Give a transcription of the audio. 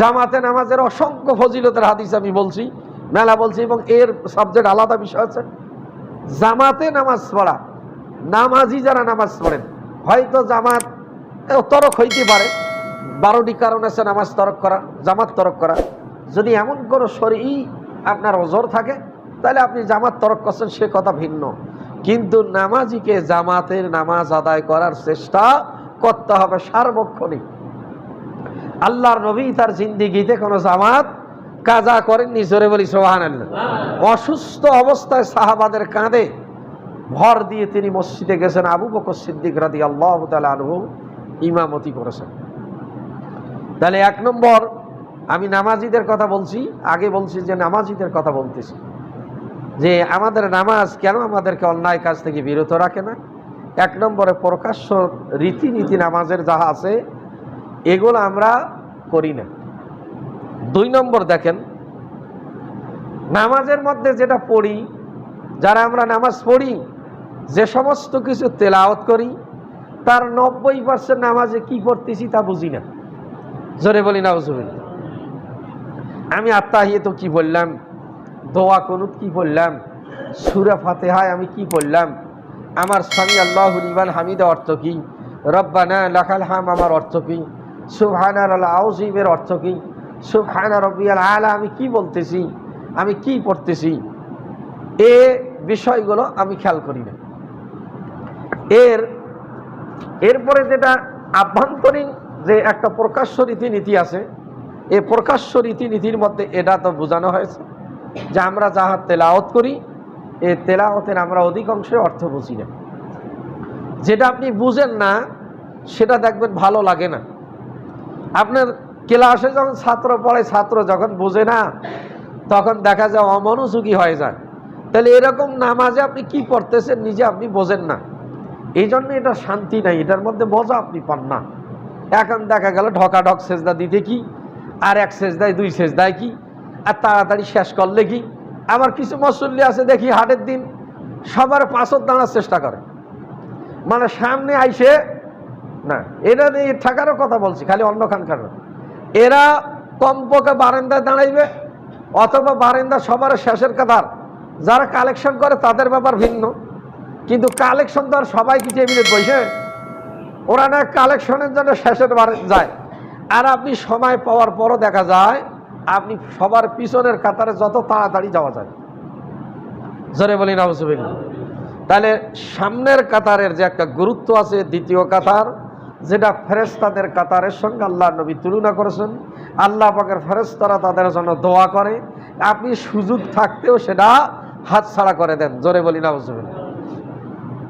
জামাতে নামাজের অসংখ্য ফজিলতের হাদিস আমি বলছি, মেলা বলছি, এবং এর সাবজেক্ট আলাদা বিষয় আছে। জামাতে নামাজ পড়া, নামাজি যারা নামাজ পড়েন, হয়তো জামাত তরক হইতে পারে, বারোটি কারণ আছে নামাজ তরক করা, জামাত তরক করা। যদি এমন কোনো শরীর আপনার ওজোর থাকে, তাহলে আপনি জামাত তরক করছেন, সে কথা ভিন্ন। কিন্তু নামাজিকে জামাতের নামাজ আদায় করার চেষ্টা করতে হবে সার্বক্ষণিক। আল্লাহর নবী তার জিন্দিগিতে কোনো জামাত কাজা করেননি জোরে বলি সোহান অসুস্থ অবস্থায় সাহাবাদের কাঁধে ভর দিয়ে তিনি মসজিদে গেছেন। আবু বকর সিদ্দিক রাদি আল্লাহ আনহু ইমামতি করেছেন। তাহলে এক নম্বর আমি নামাজিদের কথা বলছি আগে বলছি যে নামাজিদের কথা বলতেছি। যে আমাদের নামাজ কেন আমাদেরকে অন্যায় কাজ থেকে বিরত রাখে না? এক নম্বরে প্রকাশ্য রীতিনীতি নামাজের যাহা আছে এগুলো আমরা করি না। দুই নম্বর দেখেন, নামাজের মধ্যে যেটা পড়ি, যারা আমরা নামাজ পড়ি, যে সমস্ত কিছু তেলাওয়াত করি, তার নব্বই পার্সেন্ট নামাজে কি পড়তেছি তা বুঝি না। জোরে বলি না আমি আত্মাহিয়ে তো কি বললাম? দোয়া কনুত কি বললাম? সুরা ফাতেহায় আমি কি বললাম? আমার স্বামী আল্লাহ হামিদা অর্থ কি? রব্বানা লাখাল হাম, আমার অর্থ কি? সুবহানার আউজিবের অর্থ কি? সুবহানা রব্বিয়াল আলা, আমি কি বলতেছি? আমি কি পড়তেছি? এ বিষয়গুলো আমি খেয়াল করি না। এর, এরপরে যেটা আভ্যন্তরীণ যে একটা প্রকাশ্য রীতিনীতি আছে, এ প্রকাশ্য রীতিনীতির মধ্যে এটা তো বোঝানো হয়েছে যে আমরা যাহা তেলাওত করি, এ তেলাওতের আমরা অধিকাংশই অর্থ বুঝি না। যেটা আপনি বুঝেন না, সেটা দেখবেন ভালো লাগে না। আপনার ক্লাসে যখন ছাত্র পড়ে, ছাত্র যখন বোঝে না, তখন দেখা যায় অমনোযোগী হয়ে যায়। তাহলে এরকম নামাজে আপনি কি পড়তেছেন নিজে আপনি বোঝেন না। এই জন্য এটা শান্তি নাই, এটার মধ্যে মজা আপনি পান না। এখন দেখা গেল ঢকাঢক সেজদা দিতে কি, আর এক সেজদায় দুই সেজদায় কি, আর তাড়াতাড়ি শেষ করলে কি আমার কিছু মসল্লি আছে দেখি হাটের দিন সবার পাঁচত দাঁড়ার চেষ্টা করে। মানে সামনে আইসে না, এরা ঠাকারও কথা বলছি, খালি অন্য খানকার। এরা কমপক্ষে বারান্দায় দাঁড়াইবে, অথবা বারান্দা সবার শেষের কাতার যারা কালেকশন করে, তাদের ব্যাপার ভিন্ন। কিন্তু কালেকশন তো আর সবাই কি টেবিলে বসে? ওরা না কালেকশনের জন্য শেষের বার যায়। আর আপনি সময় পাওয়ার পরও দেখা যায়, আপনি সবার পিছনের কাতারে যত তাড়াতাড়ি যাওয়া যায়। জোরে বলি না তাহলে সামনের কাতারের যে একটা গুরুত্ব আছে, দ্বিতীয় কাতার যেটা ফেরেস্তাদের কাতারের সঙ্গে আল্লাহ নবী তুলনা করেছেন, আল্লাহ পাকের ফেরেস্তারা তাদের জন্য দোয়া করে, আপনি সুযোগ থাকতেও সেটা হাতছাড়া করে দেন। জোরে বলি না